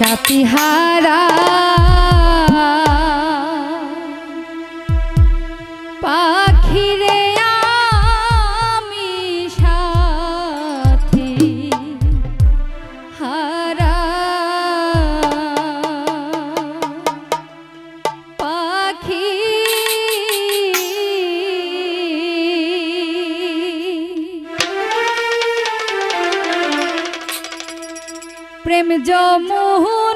পাখিরে প্রেম যমুনা